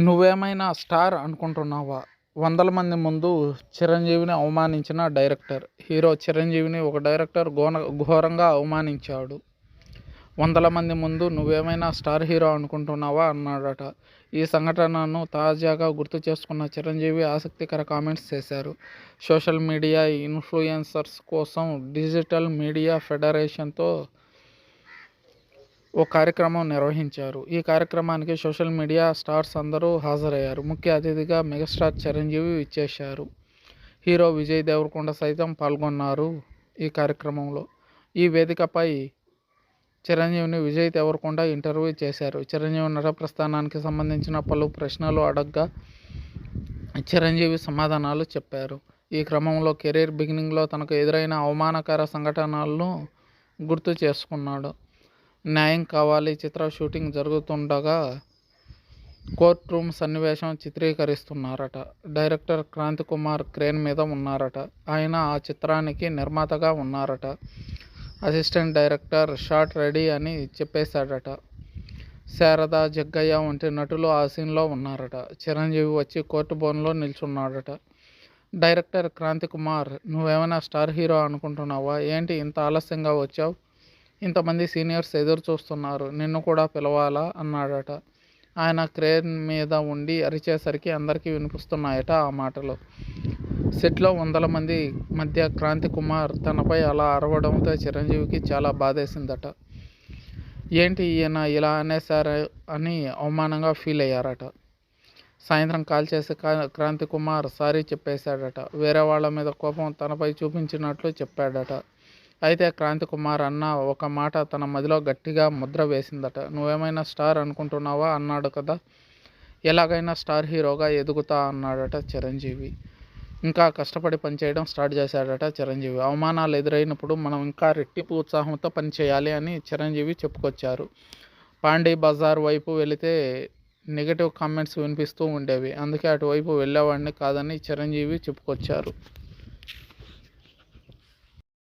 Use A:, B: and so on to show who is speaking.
A: నువ్వేమైనా స్టార్ అనుకుంటున్నావా? వందల మంది ముందు చిరంజీవిని అవమానించిన డైరెక్టర్. హీరో చిరంజీవిని ఒక డైరెక్టర్ ఘోర ఘోరంగా అవమానించాడు. వందల మంది ముందు నువ్వేమైనా స్టార్ హీరో అనుకుంటున్నావా? అన్నాడట. ఈ సంఘటనను తాజాగా గుర్తు చేసుకున్న చిరంజీవి ఆసక్తికర కామెంట్స్ చేశారు. సోషల్ మీడియా ఇన్ఫ్లుయెన్సర్స్ కోసం డిజిటల్ మీడియా ఫెడరేషన్తో ఓ కార్యక్రమం నిర్వహించారు. ఈ కార్యక్రమానికి సోషల్ మీడియా స్టార్స్ అందరూ హాజరయ్యారు. ముఖ్య అతిథిగా మెగాస్టార్ చిరంజీవి ఇచ్చేశారు హీరో విజయ్ దేవరకొండ సైతం పాల్గొన్నారు ఈ కార్యక్రమంలో. ఈ వేదికపై చిరంజీవిని విజయ్ దేవరకొండ ఇంటర్వ్యూ చేశారు. చిరంజీవి నట ప్రస్థానానికి సంబంధించిన పలు ప్రశ్నలు అడగ్గా చిరంజీవి సమాధానాలు చెప్పారు. ఈ క్రమంలో కెరీర్ బిగినింగ్లో తనకు ఎదురైన అవమానకర సంఘటనలను గుర్తు చేసుకున్నాడు. న్యాయం కావాలి. చిత్ర షూటింగ్ జరుగుతుండగా కోర్ట్ రూమ్ సన్నివేశం చిత్రీకరిస్తున్నారట. డైరెక్టర్ క్రాంతి కుమార్ క్రేన్ మీద ఉన్నారట. ఆయన ఆ చిత్రానికి నిర్మాతగా ఉన్నారట. అసిస్టెంట్ డైరెక్టర్ షార్ట్ రెడీ అని చెప్పేశాడట. శారద జగ్గయ్య వంటి నటులు ఆ సీన్లో ఉన్నారట. చిరంజీవి వచ్చి కోర్టు బోన్లో నిల్చున్నాడట. డైరెక్టర్ క్రాంతి కుమార్ నువ్వేమైనా స్టార్ హీరో అనుకుంటున్నావా? ఏంటి ఇంత ఆలస్యంగా వచ్చావు? ఇంతమంది సీనియర్స్ ఎదురు చూస్తున్నారు. నిన్ను కూడా పిలవాలా? అన్నాడట. ఆయన క్రేన్ మీద ఉండి అరిచేసరికి అందరికీ వినిపిస్తున్నాయట ఆ మాటలు. సెట్లో వందల మంది మధ్య క్రాంతి కుమార్ తనపై అలా అరవడంతో చిరంజీవికి చాలా బాధేసిందట. ఏంటి ఈయన ఇలా అనేసారు అని అవమానంగా ఫీల్ అయ్యారట. సాయంత్రం కాల్ చేసి క్రాంతి కుమార్ సారీ చెప్పేశాడట. వేరే వాళ్ళ మీద కోపం తనపై చూపించినట్లు చెప్పాడట. అయితే క్రాంతి కుమార్ అన్న ఒక మాట తన మదిలో గట్టిగా ముద్ర వేసిందట. నువ్వేమైనా స్టార్ అనుకుంటున్నావా? అన్నాడు కదా. ఎలాగైనా స్టార్ హీరోగా ఎదుగుతా అన్నాడట చిరంజీవి. ఇంకా కష్టపడి పనిచేయడం స్టార్ట్ చేశాడట చిరంజీవి. అవమానాలు ఎదురైనప్పుడు మనం ఇంకా రెట్టింపు ఉత్సాహంతో పనిచేయాలి అని చిరంజీవి చెప్పుకొచ్చారు. పాండీ బజార్ వైపు వెళితే నెగిటివ్ కామెంట్స్ వినిపిస్తూ ఉండేవి. అందుకే అటువైపు వెళ్ళేవాడిని కాదని చిరంజీవి చెప్పుకొచ్చారు.